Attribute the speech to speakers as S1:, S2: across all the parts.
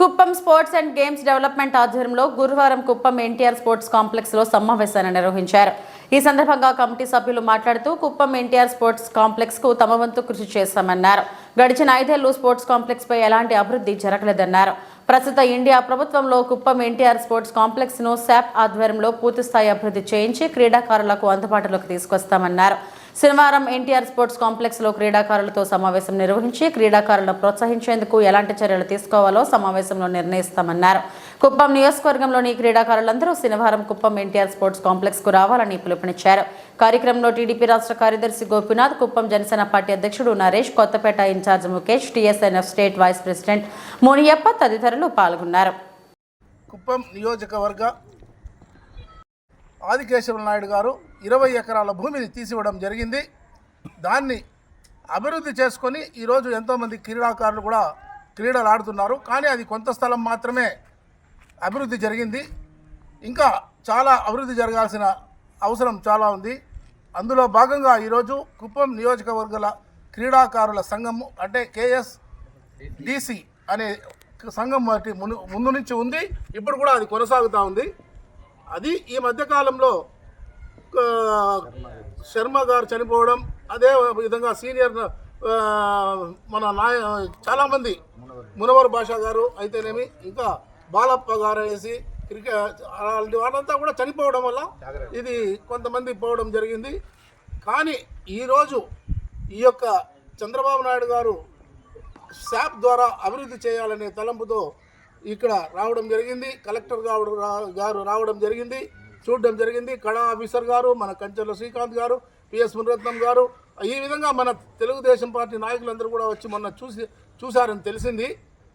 S1: Kuppam sports and games development ఆధ్వర్యంలో గురువారం Kuppam NTR sports కాంప్లెక్స్లో సమావేశాన్ని నిర్వహించారు. ఈ సందర్భంగా కమిటీ సభ్యులు మాట్లాడుతూ కుప్పం ఎన్టీఆర్ స్పోర్ట్స్ కాంప్లెక్స్కు తమ వంతు కృషి చేస్తామన్నారు గడిచిన ఐదేళ్ళు స్పోర్ట్స్ కాంప్లెక్స్పై ఎలాంటి అభివృద్ధి జరగలేదన్నారు. ప్రస్తుత ఇండియా ప్రభుత్వంలో కుప్పం ఎన్టీఆర్ స్పోర్ట్స్ కాంప్లెక్స్ను శాప్ ఆధ్వర్యంలో పూర్తిస్థాయి అభివృద్ధి చేయించి క్రీడాకారులకు అందుబాటులోకి తీసుకొస్తామన్నారు. శనివారం ఎన్టీఆర్ స్పోర్ట్స్ కాంప్లెక్స్లో క్రీడాకారులతో సమావేశం నిర్వహించి క్రీడాకారులను ప్రోత్సహించేందుకు ఎలాంటి చర్యలు తీసుకోవాలో సమావేశంలో నిర్ణయిస్తామన్నారు. కుప్పం నియోజకవర్గంలోని క్రీడాకారులందరూ శనివారం కుప్పం ఎన్టీఆర్ స్పోర్ట్స్ కాంప్లెక్స్కు రావాలని పిలుపునిచ్చారు. కార్యక్రమంలో టీడీపీ రాష్ట్ర కార్యదర్శి గోపినాథ్ కుప్పం జనసేన పార్టీ అధ్యక్షుడు Naresh Kothapeta in charge Mukesh TSNF state vice president Moniyappa తదితరులు పాల్గొన్నారు.
S2: కుప్పం నియోజకవర్గ ఆదికేశవ నాయుడు గారు ఇరవై ఎకరాల భూమిని తీసివ్వడం జరిగింది. దాన్ని అభివృద్ధి చేసుకొని ఈరోజు ఎంతోమంది క్రీడాకారులు కూడా క్రీడలు ఆడుతున్నారు కానీ అది కొంత స్థలం మాత్రమే అభివృద్ధి జరిగింది. ఇంకా చాలా అభివృద్ధి జరగాల్సిన అవసరం చాలా ఉంది. అందులో భాగంగా ఈరోజు కుప్పం నియోజకవర్గాల క్రీడాకారుల సంఘం అంటే కేఎస్ డిసి అనే సంఘం వాటి ముందు ముందు నుంచి ఉంది. ఇప్పుడు కూడా అది కొనసాగుతూ ఉంది. అది ఈ మధ్యకాలంలో శర్మ గారు చనిపోవడం అదే విధంగా సీనియర్ మన నాయ చాలామంది మునవర్ భాషా గారు అయితేనేమి ఇంకా బాలప్ప గారు అనేసి క్రికెట్ అలాంటి వాళ్ళంతా కూడా చనిపోవడం వల్ల ఇది కొంతమంది పోవడం జరిగింది. కానీ ఈరోజు ఈ యొక్క చంద్రబాబు నాయుడు గారు శాప్ ద్వారా అభివృద్ధి చేయాలనే తలంపుతో ఇక్కడ రావడం జరిగింది. కలెక్టర్ గారు రా- గారు రావడం జరిగింది. చూడడం జరిగింది. కళా ఆఫీసర్ గారు మన కంచెల శ్రీకాంత్ గారు పిఎస్ మునరత్నం గారు. ఈ విధంగా మన తెలుగుదేశం పార్టీ నాయకులందరూ కూడా వచ్చి మొన్న చూసి చూశారని తెలిసింది.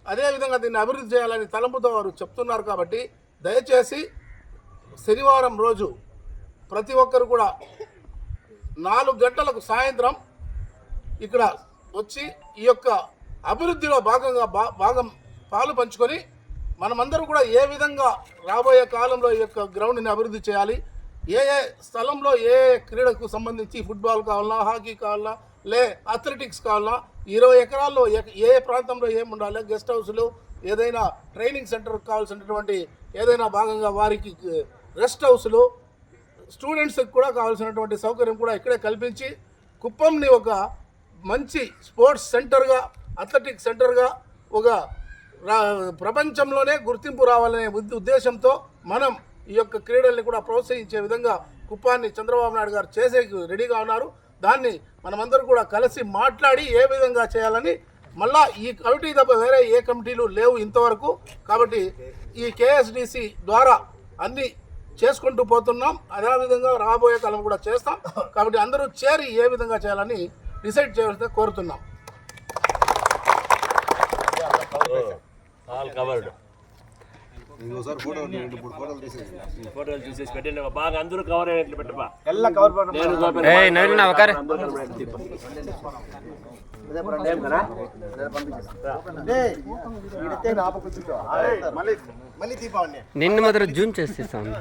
S2: అదేవిధంగా దీన్ని అభివృద్ధి చేయాలని తలంపుతో వారు చెప్తున్నారు కాబట్టి దయచేసి శనివారం రోజు ప్రతి ఒక్కరు కూడా నాలుగు గంటలకు సాయంత్రం ఇక్కడ వచ్చి ఈ యొక్క అభివృద్ధిలో భాగంగా భా- భాగం పాలు పంచుకొని మనమందరం కూడా ఏ విధంగా రాబోయే కాలంలో ఈ యొక్క గ్రౌండ్ని అభివృద్ధి చేయాలి? ఏ ఏ స్థలంలో ఏ ఏ క్రీడకు సంబంధించి ఫుట్బాల్ కావాలా హాకీ కావాలా లే అథ్లెటిక్స్ కావాలా? ఇరవై ఎకరాల్లో ఏ- ఏ ప్రాంతంలో ఏమి ఉండాలి? గెస్ట్ హౌస్లు ఏదైనా ట్రైనింగ్ సెంటర్ కావాల్సినటువంటి ఏదైనా భాగంగా వారికి రెస్ట్ హౌస్లు స్టూడెంట్స్కి కూడా కావాల్సినటువంటి సౌకర్యం కూడా ఇక్కడే కల్పించి కుప్పంని ఒక మంచి స్పోర్ట్స్ సెంటర్గా అథ్లెటిక్ సెంటర్గా ఒక ప్రపంచంలోనే గుర్తింపు రావాలనే ఉద్దేశంతో మనం ఈ యొక్క క్రీడల్ని కూడా ప్రోత్సహించే విధంగా కుప్పాన్ని చంద్రబాబు నాయుడు గారు చేసే రెడీగా ఉన్నారు. దాన్ని మనమందరం కూడా కలిసి మాట్లాడి ఏ విధంగా చేయాలని మళ్ళా ఈ కమిటీ తప్ప వేరే ఏ కమిటీలు లేవు ఇంతవరకు. కాబట్టి ఈ కేఎస్డిసి ద్వారా అన్ని చేసుకుంటూ పోతున్నాం. అదేవిధంగా రాబోయే కాలం కూడా చేస్తాం. కాబట్టి అందరూ చేరి ఏ విధంగా చేయాలని డిసైడ్ చేయాల్సి కోరుతున్నాం.
S3: ఆల్ కవర్డ్
S4: ఫోటోలు
S3: బాగా అందరూ కవర్ పెట్టబా
S4: ఎల్లా కవర్
S5: నిన్ను మాత్రం జూమ్ చేసేస్తాను